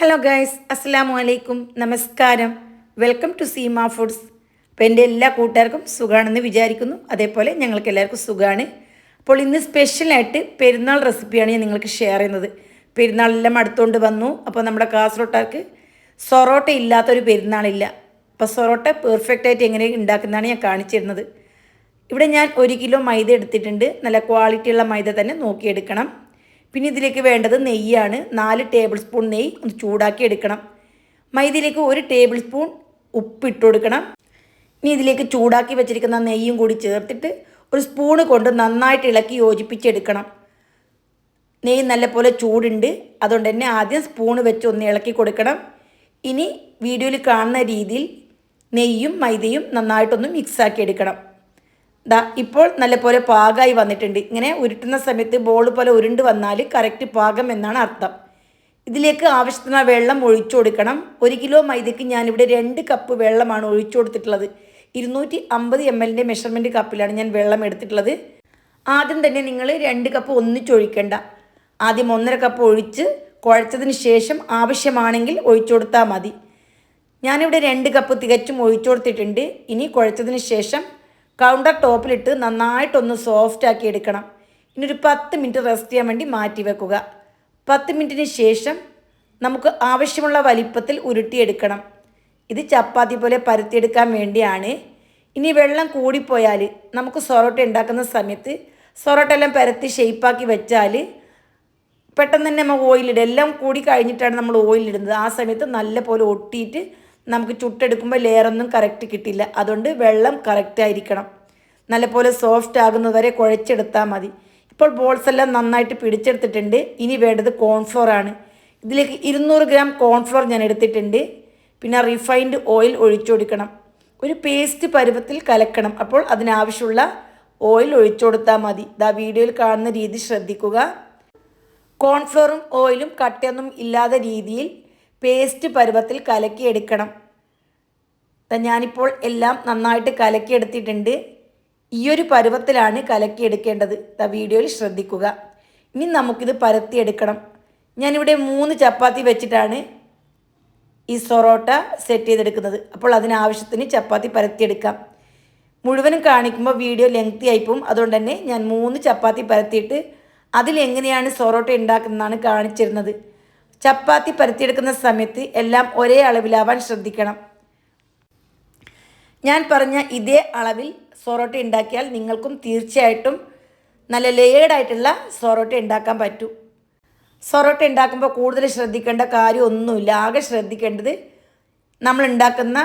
Hello guys അസ്സാം വലൈക്കും നമസ്കാരം വെൽക്കം ടു സീമ ഫുഡ്സ് അപ്പോൾ എന്റെ എല്ലാ കൂട്ടുകാർക്കും സുഖമാണെന്ന് വിചാരിക്കുന്നു. അതേപോലെ ഞങ്ങൾക്ക് എല്ലാവർക്കും സുഖമാണ് അപ്പോൾ ഇന്ന് സ്പെഷ്യലായിട്ട് പെരുന്നാൾ റെസിപ്പിയാണ് ഞാൻ നിങ്ങൾക്ക് ഷെയർ ചെയ്യുന്നത്. പെരുന്നാളെല്ലാം അടുത്തുകൊണ്ട് വന്നു. അപ്പോൾ നമ്മുടെ കാസർഗോട്ടാർക്ക് സൊറോട്ട ഇല്ലാത്തൊരു പെരുന്നാളില്ല. അപ്പോൾ സൊറോട്ട പെർഫെക്റ്റ് ആയിട്ട് എങ്ങനെ ഉണ്ടാക്കുന്നതാണ് ഞാൻ കാണിച്ചിരുന്നത്. ഇവിടെ ഞാൻ ഒരു കിലോ മൈദ എടുത്തിട്ടുണ്ട്. നല്ല ക്വാളിറ്റിയുള്ള മൈദ തന്നെ നോക്കിയെടുക്കണം. പിന്നെ ഇതിലേക്ക് വേണ്ടത് നെയ്യാണ്. നാല് ടേബിൾ സ്പൂൺ നെയ്യ് ഒന്ന് ചൂടാക്കി എടുക്കണം. മൈദയിലേക്ക് ഒരു ടേബിൾ സ്പൂൺ ഉപ്പിട്ട് കൊടുക്കണം. ഇനി ഇതിലേക്ക് ചൂടാക്കി വെച്ചിരിക്കുന്ന നെയ്യും കൂടി ചേർത്തിട്ട് ഒരു സ്പൂണ് കൊണ്ട് നന്നായിട്ട് ഇളക്കി യോജിപ്പിച്ചെടുക്കണം. നെയ്യ് നല്ലപോലെ ചൂടുണ്ട്. അതുകൊണ്ട് തന്നെ ആദ്യം സ്പൂണ് വെച്ച് ഒന്ന് ഇളക്കി കൊടുക്കണം. ഇനി വീഡിയോയിൽ കാണുന്ന രീതിയിൽ നെയ്യും മൈദയും നന്നായിട്ടൊന്ന് മിക്സാക്കി എടുക്കണം. ദാ ഇപ്പോൾ നല്ലപോലെ പാകമായി വന്നിട്ടുണ്ട്. ഇങ്ങനെ ഉരുട്ടുന്ന സമയത്ത് ബോൾ പോലെ ഉരുണ്ട് വന്നാൽ കറക്റ്റ് പാകം എന്നാണ് അർത്ഥം. ഇതിലേക്ക് ആവശ്യത്തിന് വെള്ളം ഒഴിച്ചു കൊടുക്കണം. ഒരു കിലോ മൈദയ്ക്ക് ഞാനിവിടെ രണ്ട് കപ്പ് വെള്ളമാണ് ഒഴിച്ചു കൊടുത്തിട്ടുള്ളത്. ഇരുന്നൂറ്റി അമ്പത് എം എല്ലിന്റെ മെഷർമെന്റ് കപ്പിലാണ് ഞാൻ വെള്ളം എടുത്തിട്ടുള്ളത്. ആദ്യം തന്നെ നിങ്ങൾ രണ്ട് കപ്പ് ഒന്നിച്ചൊഴിക്കേണ്ട ആദ്യം ഒന്നര കപ്പ് ഒഴിച്ച് കുഴച്ചതിന് ശേഷം ആവശ്യമാണെങ്കിൽ ഒഴിച്ചു കൊടുത്താൽ മതി. ഞാനിവിടെ രണ്ട് കപ്പ് തികച്ചും ഒഴിച്ചു കൊടുത്തിട്ടുണ്ട്. ഇനി കുഴച്ചതിന് ശേഷം കൗണ്ടർ ടോപ്പിലിട്ട് നന്നായിട്ടൊന്ന് സോഫ്റ്റ് ആക്കി എടുക്കണം. ഇനി ഒരു പത്ത് മിനിറ്റ് റെസ്റ്റ് ചെയ്യാൻ വേണ്ടി മാറ്റി വെക്കുക. പത്ത് മിനിറ്റിന് ശേഷം നമുക്ക് ആവശ്യമുള്ള വലിപ്പത്തിൽ ഉരുട്ടിയെടുക്കണം. ഇത് ചപ്പാത്തി പോലെ പരത്തിയെടുക്കാൻ വേണ്ടിയാണ്. ഇനി വെള്ളം കൂടിപ്പോയാൽ നമുക്ക് സൊറോട്ട ഉണ്ടാക്കുന്ന സമയത്ത് സൊറോട്ട എല്ലാം പരത്തി ഷെയ്പ്പാക്കി വെച്ചാൽ പെട്ടെന്ന് തന്നെ നമ്മൾ ഓയിലിടുക എല്ലാം കൂടി കഴിഞ്ഞിട്ടാണ് നമ്മൾ ഓയിലിടുന്നത് ആ സമയത്ത് നല്ല പോലെ ഒട്ടിയിട്ട് നമുക്ക് ചുട്ടെടുക്കുമ്പോൾ ലെയറൊന്നും കറക്റ്റ് കിട്ടില്ല. അതുകൊണ്ട് വെള്ളം കറക്റ്റ് ആയിരിക്കണം. നല്ലപോലെ സോഫ്റ്റ് ആകുന്നതുവരെ കുഴച്ചെടുത്താൽ മതി. ഇപ്പോൾ ബോൾസ് എല്ലാം നന്നായിട്ട് പിടിച്ചെടുത്തിട്ടുണ്ട്. ഇനി വേണ്ടത് കോൺഫ്ലോർ ആണ്. ഇതിലേക്ക് ഇരുന്നൂറ് ഗ്രാം കോൺഫ്ലോർ ഞാൻ എടുത്തിട്ടുണ്ട്. പിന്നെ റിഫൈൻഡ് ഓയിൽ ഒഴിച്ചു കൊടുക്കണം. ഒരു പേസ്റ്റ് പരുവത്തിൽ കലക്കണം. അപ്പോൾ അതിനാവശ്യമുള്ള ഓയിൽ ഒഴിച്ചു കൊടുത്താൽ മതി. ഇതാ വീഡിയോയിൽ കാണുന്ന രീതി ശ്രദ്ധിക്കുക. കോൺഫ്ലോറും ഓയിലും കട്ടയൊന്നും ഇല്ലാത്ത രീതിയിൽ പേസ്റ്റ് പരുവത്തിൽ കലക്കിയെടുക്കണം. ഞാനിപ്പോൾ എല്ലാം നന്നായിട്ട് കലക്കിയെടുത്തിട്ടുണ്ട്. ഈ ഒരു പരുവത്തിലാണ് കലക്കിയെടുക്കേണ്ടത്. വീഡിയോയിൽ ശ്രദ്ധിക്കുക. ഇനി നമുക്കിത് പരത്തിയെടുക്കണം. ഞാനിവിടെ മൂന്ന് ചപ്പാത്തി വെച്ചിട്ടാണ് ഈ സൊറോട്ട സെറ്റ് ചെയ്തെടുക്കുന്നത്. അപ്പോൾ അതിനാവശ്യത്തിന് ചപ്പാത്തി പരത്തിയെടുക്കാം. മുഴുവനും കാണിക്കുമ്പോൾ വീഡിയോ ലെങ്തി ആയിപ്പോവും അതുകൊണ്ട് തന്നെ ഞാൻ മൂന്ന് ചപ്പാത്തി പരത്തിയിട്ട് അതിലെങ്ങനെയാണ് സൊറോട്ട ഉണ്ടാക്കുന്നതാണ് കാണിച്ചിരുന്നത്. ചപ്പാത്തി പരത്തിയെടുക്കുന്ന സമയത്ത് എല്ലാം ഒരേ അളവിലാവാൻ ശ്രദ്ധിക്കണം. ഞാൻ പറഞ്ഞ ഇതേ അളവിൽ സൊറോട്ട ഉണ്ടാക്കിയാൽ നിങ്ങൾക്കും തീർച്ചയായിട്ടും നല്ല ലേയേഡായിട്ടുള്ള സൊറോട്ട ഉണ്ടാക്കാൻ പറ്റും. സൊറോട്ട ഉണ്ടാക്കുമ്പോൾ കൂടുതൽ ശ്രദ്ധിക്കേണ്ട കാര്യമൊന്നുമില്ല. ആകെ ശ്രദ്ധിക്കേണ്ടത് നമ്മൾ ഉണ്ടാക്കുന്ന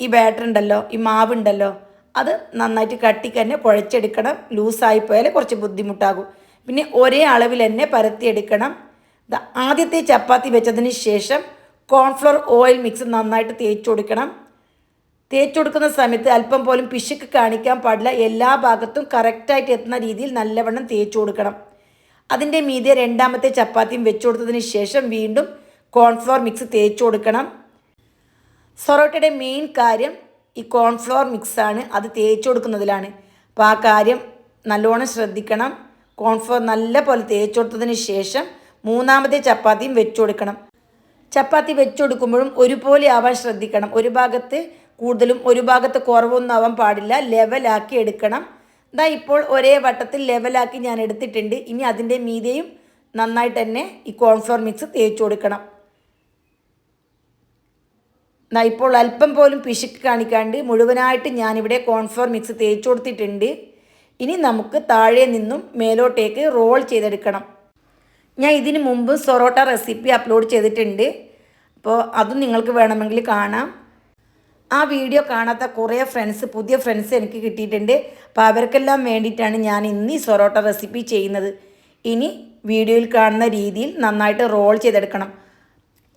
ഈ ബാറ്റർ ഉണ്ടല്ലോ ഈ മാവ് ഉണ്ടല്ലോ അത് നന്നായിട്ട് കട്ടിക്ക് തന്നെ കുഴച്ചെടുക്കണം ലൂസായി പോയാൽ കുറച്ച് ബുദ്ധിമുട്ടാകും. പിന്നെ ഒരേ അളവിൽ തന്നെ പരത്തിയെടുക്കണം. ആദ്യത്തെ ചപ്പാത്തി വെച്ചതിന് ശേഷം കോൺഫ്ലോർ ഓയിൽ മിക്സ് നന്നായിട്ട് തേച്ച് കൊടുക്കണം. തേച്ച് കൊടുക്കുന്ന സമയത്ത് അല്പം പോലും പിശുക്ക് കാണിക്കാൻ പാടില്ല. എല്ലാ ഭാഗത്തും കറക്റ്റായിട്ട് എത്തുന്ന രീതിയിൽ നല്ലവണ്ണം തേച്ച് കൊടുക്കണം. അതിന്റെ മീതെ രണ്ടാമത്തെ ചപ്പാത്തിയും വെച്ച് കൊടുത്തതിന് ശേഷം വീണ്ടും കോൺഫ്ലോർ മിക്സ് തേച്ച് കൊടുക്കണം. സൊറോട്ടയുടെ മെയിൻ കാര്യം ഈ കോൺഫ്ലോർ മിക്സാണ് അത് തേച്ച് കൊടുക്കുന്നതിലാണ്. അപ്പോൾ ആ കാര്യം നല്ലോണം ശ്രദ്ധിക്കണം. കോൺഫ്ലോർ നല്ല പോലെ തേച്ച് കൊടുത്തതിന് ശേഷം മൂന്നാമത്തെ ചപ്പാത്തിയും വെച്ചു കൊടുക്കണം ചപ്പാത്തി വെച്ചു കൊടുക്കുമ്പോഴും ഒരുപോലെ ആവാൻ ശ്രദ്ധിക്കണം. ഒരു ഭാഗത്ത് കൂടുതലും ഒരു ഭാഗത്ത് കുറവൊന്നും ആവാൻ പാടില്ല. ലെവലാക്കി എടുക്കണം. ഇതാ ഇപ്പോൾ ഒരേ വട്ടത്തിൽ ലെവലാക്കി ഞാൻ എടുത്തിട്ടുണ്ട്. ഇനി അതിന്റെ മീതെയും നന്നായിട്ട് തന്നെ ഈ കോൺഫ്ലോർ മിക്സ് തേച്ചു കൊടുക്കണം. എന്നാ ഇപ്പോൾ അല്പം പോലും പിശുക്ക് കാണിക്കാണ്ട് മുഴുവനായിട്ട് ഞാനിവിടെ കോൺഫ്ലോർ മിക്സ് തേച്ചു കൊടുത്തിട്ടുണ്ട്. ഇനി നമുക്ക് താഴെ നിന്നും മേലോട്ടേക്ക് റോൾ ചെയ്തെടുക്കണം. ഞാൻ ഇതിന് മുമ്പ് സൊറോട്ട റെസിപ്പി അപ്ലോഡ് ചെയ്തിട്ടുണ്ട്. അപ്പോൾ അതും നിങ്ങൾക്ക് വേണമെങ്കിൽ കാണാം. ആ വീഡിയോ കാണാത്ത കുറേ ഫ്രണ്ട്സ് പുതിയ ഫ്രണ്ട്സ് എനിക്ക് കിട്ടിയിട്ടുണ്ട്. അപ്പോൾ അവർക്കെല്ലാം വേണ്ടിയിട്ടാണ് ഞാൻ ഇന്ന് ഈ സൊറോട്ട റെസിപ്പി ചെയ്യുന്നത്. ഇനി വീഡിയോയിൽ കാണുന്ന രീതിയിൽ നന്നായിട്ട് റോൾ ചെയ്തെടുക്കണം.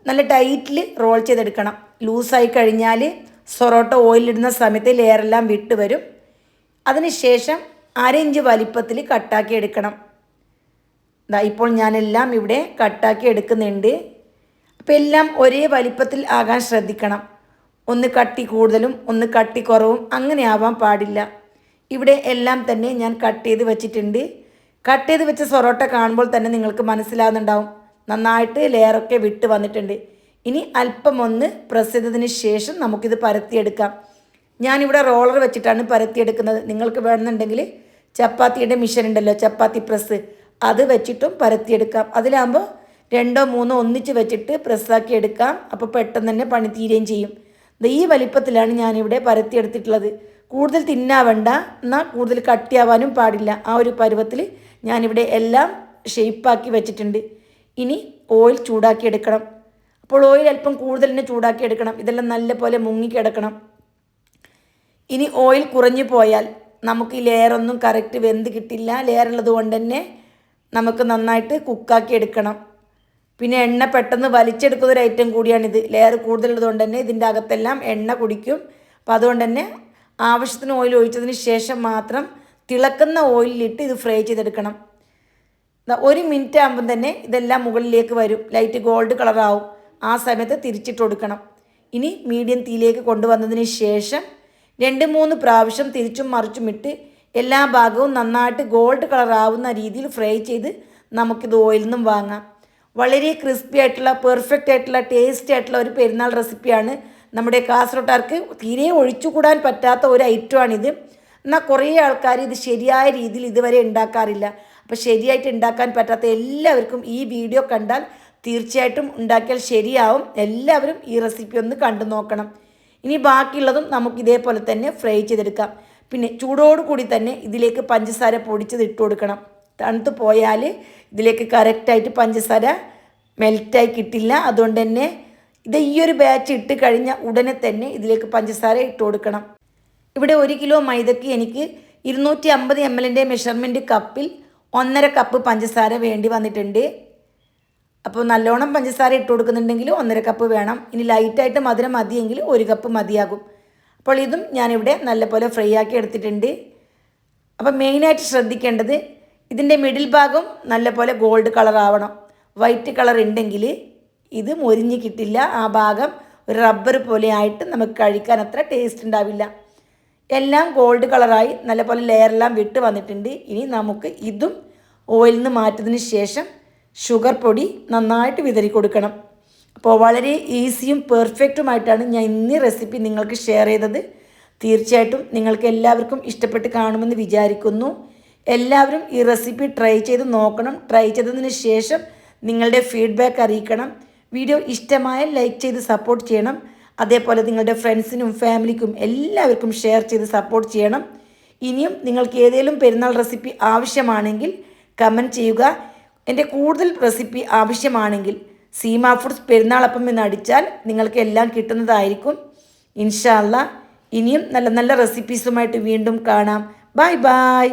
നല്ല ടൈറ്റിൽ റോൾ ചെയ്തെടുക്കണം. ലൂസായി കഴിഞ്ഞാൽ സൊറോട്ട ഓയിലിടുന്ന സമയത്ത് ലെയറെല്ലാം വിട്ട് വരും അതിനുശേഷം അരയിഞ്ച് വലിപ്പത്തിൽ കട്ടാക്കി എടുക്കണം. ഇപ്പോൾ ഞാനെല്ലാം ഇവിടെ കട്ടാക്കി എടുക്കുന്നുണ്ട്. അപ്പോൾ എല്ലാം ഒരേ വലിപ്പത്തിൽ ആകാൻ ശ്രദ്ധിക്കണം. ഒന്ന് കട്ടി കൂടുതലും ഒന്ന് കട്ടി കുറവും അങ്ങനെ ആവാൻ പാടില്ല. ഇവിടെ എല്ലാം തന്നെ ഞാൻ കട്ട് ചെയ്ത് വെച്ചിട്ടുണ്ട്. കട്ട് ചെയ്ത് വെച്ച സൊറോട്ട കാണുമ്പോൾ തന്നെ നിങ്ങൾക്ക് മനസ്സിലാകുന്നുണ്ടാവും നന്നായിട്ട് ലെയറൊക്കെ വിട്ട് വന്നിട്ടുണ്ട്. ഇനി അല്പം ഒന്ന് പ്രസ് ചെയ്തതിന് ശേഷം നമുക്കിത് പരത്തിയെടുക്കാം. ഞാനിവിടെ റോളർ വെച്ചിട്ടാണ് പരത്തിയെടുക്കുന്നത്. നിങ്ങൾക്ക് വേണമെന്നുണ്ടെങ്കിൽ ചപ്പാത്തിയുടെ മിഷൻ ഉണ്ടല്ലോ ചപ്പാത്തി പ്രസ്. അത് വെച്ചിട്ടും പരത്തിയെടുക്കാം. അതിലാകുമ്പോൾ രണ്ടോ മൂന്നോ ഒന്നിച്ച് വെച്ചിട്ട് പ്രസ്സാക്കി എടുക്കാം. അപ്പോൾ പെട്ടെന്ന് തന്നെ പണി തീരുകയും ചെയ്യും. ഈ വലിപ്പത്തിലാണ് ഞാനിവിടെ പരത്തിയെടുത്തിട്ടുള്ളത്. കൂടുതൽ തിന്നാവണ്ട. എന്നാൽ കൂടുതൽ കട്ടിയാവാനും പാടില്ല. ആ ഒരു പരുവത്തിൽ ഞാനിവിടെ എല്ലാം ഷേപ്പാക്കി വെച്ചിട്ടുണ്ട്. ഇനി ഓയിൽ ചൂടാക്കി എടുക്കണം. അപ്പോൾ ഓയിൽ അല്പം കൂടുതൽ തന്നെ ചൂടാക്കി എടുക്കണം. ഇതെല്ലാം നല്ലപോലെ മുങ്ങിക്കിടക്കണം ഇനി ഓയിൽ കുറഞ്ഞു പോയാൽ നമുക്ക് ഈ ലെയറൊന്നും കറക്റ്റ് വെന്ത് കിട്ടില്ല. ലെയർ ഉള്ളത് കൊണ്ട് തന്നെ നമുക്ക് നന്നായിട്ട് കുക്കാക്കി എടുക്കണം. പിന്നെ എണ്ണ പെട്ടെന്ന് വലിച്ചെടുക്കുന്ന ഒരു ഐറ്റം കൂടിയാണിത്. ലെയർ കൂടുതലുള്ളത് കൊണ്ട് തന്നെ ഇതിന്റെ അകത്തെല്ലാം എണ്ണ കുടിക്കും. അപ്പോൾ അതുകൊണ്ട് തന്നെ ആവശ്യത്തിന് ഓയിൽ ഒഴിച്ചതിന് ശേഷം മാത്രം തിളക്കുന്ന ഓയിലിട്ട് ഇത് ഫ്രൈ ചെയ്തെടുക്കണം. ഒരു മിനിറ്റ് ആകുമ്പം തന്നെ ഇതെല്ലാം മുകളിലേക്ക് വരും. ലൈറ്റ് ഗോൾഡ് കളറാവും ആ സമയത്ത് തിരിച്ചിട്ട് കൊടുക്കണം. ഇനി മീഡിയം തീയിലേക്ക് കൊണ്ടുവന്നതിന് ശേഷം രണ്ട് മൂന്ന് പ്രാവശ്യം തിരിച്ചും മറിച്ചും ഇട്ട് എല്ലാ ഭാഗവും നന്നായിട്ട് ഗോൾഡ് കളറാവുന്ന രീതിയിൽ ഫ്രൈ ചെയ്ത് നമുക്കിത് ഓയിൽ നിന്നും വാങ്ങാം. വളരെ ക്രിസ്പി ആയിട്ടുള്ള പെർഫെക്റ്റ് ആയിട്ടുള്ള ടേസ്റ്റി ആയിട്ടുള്ള ഒരു പെരുന്നാൾ റെസിപ്പിയാണ് നമ്മുടെ കാസർഗോട്ടാർക്ക് തീരെ ഒഴിച്ചുകൂടാൻ പറ്റാത്ത ഒരു ഐറ്റമാണിത് എന്നാൽ കുറേ ആൾക്കാർ ഇത് ശരിയായ രീതിയിൽ ഇതുവരെ ഉണ്ടാക്കാറില്ല. അപ്പോൾ ശരിയായിട്ട് ഉണ്ടാക്കാൻ പറ്റാത്ത എല്ലാവർക്കും ഈ വീഡിയോ കണ്ടാൽ തീർച്ചയായിട്ടും ഉണ്ടാക്കിയാൽ ശരിയാവും. എല്ലാവരും ഈ റെസിപ്പി ഒന്ന് കണ്ടു നോക്കണം. ഇനി ബാക്കിയുള്ളതും നമുക്ക് ഇതേപോലെ തന്നെ ഫ്രൈ ചെയ്തെടുക്കാം. പിന്നെ ചൂടോട് കൂടി തന്നെ ഇതിലേക്ക് പഞ്ചസാര പൊടിച്ചത് ഇട്ട് കൊടുക്കണം. തണുത്ത് പോയാൽ ഇതിലേക്ക് കറക്റ്റായിട്ട് പഞ്ചസാര മെൽറ്റായി കിട്ടില്ല. അതുകൊണ്ട് തന്നെ ഇത് ഈ ഒരു ബാച്ച് ഇട്ട് കഴിഞ്ഞ ഉടനെ തന്നെ ഇതിലേക്ക് പഞ്ചസാര ഇട്ട് കൊടുക്കണം. ഇവിടെ ഒരു കിലോ മൈദക്ക് എനിക്ക് ഇരുന്നൂറ്റി അമ്പത് എം എല്ലിന്റെ മെഷർമെന്റ് കപ്പിൽ ഒന്നര കപ്പ് പഞ്ചസാര വേണ്ടി വന്നിട്ടുണ്ട്. അപ്പോൾ നല്ലോണം പഞ്ചസാര ഇട്ട് കൊടുക്കുന്നുണ്ടെങ്കിൽ ഒന്നര കപ്പ് വേണം. ഇനി ലൈറ്റായിട്ട് മധുരം മതിയെങ്കിൽ ഒരു കപ്പ് മതിയാകും. അപ്പോൾ ഇതും ഞാനിവിടെ നല്ലപോലെ ഫ്രൈ ആക്കി എടുത്തിട്ടുണ്ട്. അപ്പോൾ മെയിനായിട്ട് ശ്രദ്ധിക്കേണ്ടത് ഇതിന്റെ മിഡിൽ ഭാഗം നല്ലപോലെ ഗോൾഡ് കളർ ആവണം. വൈറ്റ് കളർ ഉണ്ടെങ്കിൽ ഇത് മൊരിഞ്ഞ് കിട്ടില്ല. ആ ഭാഗം ഒരു റബ്ബർ പോലെ ആയിട്ട് നമുക്ക് കഴിക്കാൻ അത്ര ടേസ്റ്റ് ഉണ്ടാവില്ല. എല്ലാം ഗോൾഡ് കളറായി നല്ലപോലെ ലെയറെല്ലാം വിട്ട് വന്നിട്ടുണ്ട്. ഇനി നമുക്ക് ഇതും ഓയിലിൽ നിന്ന് മാറ്റിയതിന് ശേഷം ഷുഗർ പൊടി നന്നായിട്ട് വിതറി കൊടുക്കണം. അപ്പോൾ വളരെ ഈസിയും പെർഫെക്റ്റുമായിട്ടാണ് ഞാൻ ഇന്നീ റെസിപ്പി നിങ്ങൾക്ക് ഷെയർ ചെയ്തത്. തീർച്ചയായിട്ടും നിങ്ങൾക്ക് എല്ലാവർക്കും ഇഷ്ടപ്പെട്ട് കാണുമെന്ന് വിചാരിക്കുന്നു. എല്ലാവരും ഈ റെസിപ്പി ട്രൈ ചെയ്ത് നോക്കണം. ട്രൈ ചെയ്തതിന് ശേഷം നിങ്ങളുടെ ഫീഡ്ബാക്ക് അറിയിക്കണം. വീഡിയോ ഇഷ്ടമായ ലൈക്ക് ചെയ്ത് സപ്പോർട്ട് ചെയ്യണം. അതേപോലെ നിങ്ങളുടെ ഫ്രണ്ട്സിനും ഫാമിലിക്കും എല്ലാവർക്കും ഷെയർ ചെയ്ത് സപ്പോർട്ട് ചെയ്യണം. ഇനിയും നിങ്ങൾക്ക് ഏതെങ്കിലും പെരുന്നാൾ റെസിപ്പി ആവശ്യമാണെങ്കിൽ കമന്റ് ചെയ്യുക. എന്റെ കൂടുതൽ റെസിപ്പി ആവശ്യമാണെങ്കിൽ സീമ ഫുഡ്സ് പെരുന്നാളപ്പം എന്ന് അടിച്ചാൽ നിങ്ങൾക്ക് എല്ലാം കിട്ടുന്നതായിരിക്കും. ഇൻഷാല്ല ഇനിയും നല്ല നല്ല റെസിപ്പീസുമായിട്ട് വീണ്ടും കാണാം. Bye bye